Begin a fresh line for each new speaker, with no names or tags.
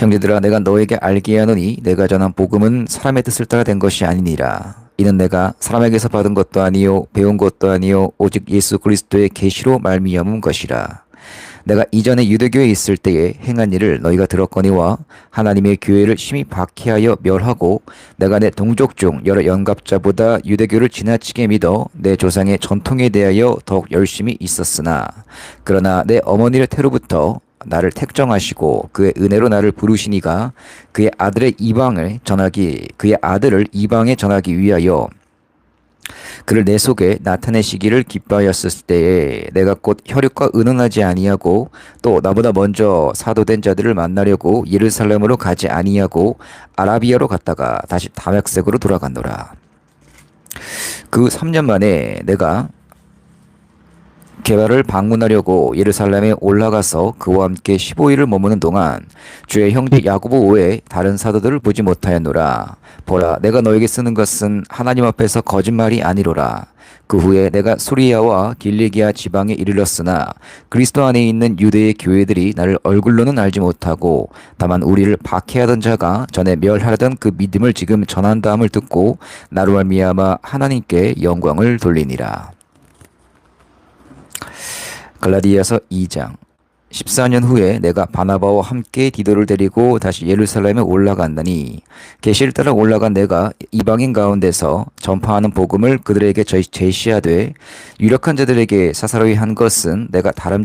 형제들아 내가 너에게 알게 하노니 내가 전한 복음은 사람의 뜻을 따라 된 것이 아니니라. 이는 내가 사람에게서 받은 것도 아니요 배운 것도 아니요 오직 예수 그리스도의 계시로 말미암은 것이라. 내가 이전에 유대교에 있을 때에 행한 일을 너희가 들었거니와 하나님의 교회를 심히 박해하여 멸하고 내가 내 동족 중 여러 영갑자보다 유대교를 지나치게 믿어 내 조상의 전통에 대하여 더욱 열심히 있었으나 그러나 내 어머니를 태로부터 나를 택정하시고 그의 은혜로 나를 부르시니가 그의 아들의 이방을 전하기 그의 아들을 이방에 전하기 위하여 그를 내 속에 나타내시기를 기뻐하였을 때에 내가 곧 혈육과 의논하지 아니하고 또 나보다 먼저 사도된 자들을 만나려고 예루살렘으로 가지 아니하고 아라비아로 갔다가 다시 다맥색으로 돌아갔노라. 그 3년 만에 내가 개발을 방문하려고 예루살렘에 올라가서 그와 함께 15일을 머무는 동안 주의 형제 야고보 외에 다른 사도들을 보지 못하였노라. 보라, 내가 너에게 쓰는 것은 하나님 앞에서 거짓말이 아니로라. 그 후에 내가 수리아와 길리기아 지방에 이르렀으나 그리스도 안에 있는 유대의 교회들이 나를 얼굴로는 알지 못하고 다만 우리를 박해하던 자가 전에 멸하던 그 믿음을 지금 전한다함을 듣고 나로 말미암아 하나님께 영광을 돌리니라. 갈라디아서 2장. 14년 후에 내가 바나바와 함께 디도를 데리고 다시 예루살렘에 올라간다니. 계시를 따라 올라간 내가 이방인 가운데서 전파하는 복음을 그들에게 제시하되 유력한 자들에게 사사로이 한 것은 내가 다른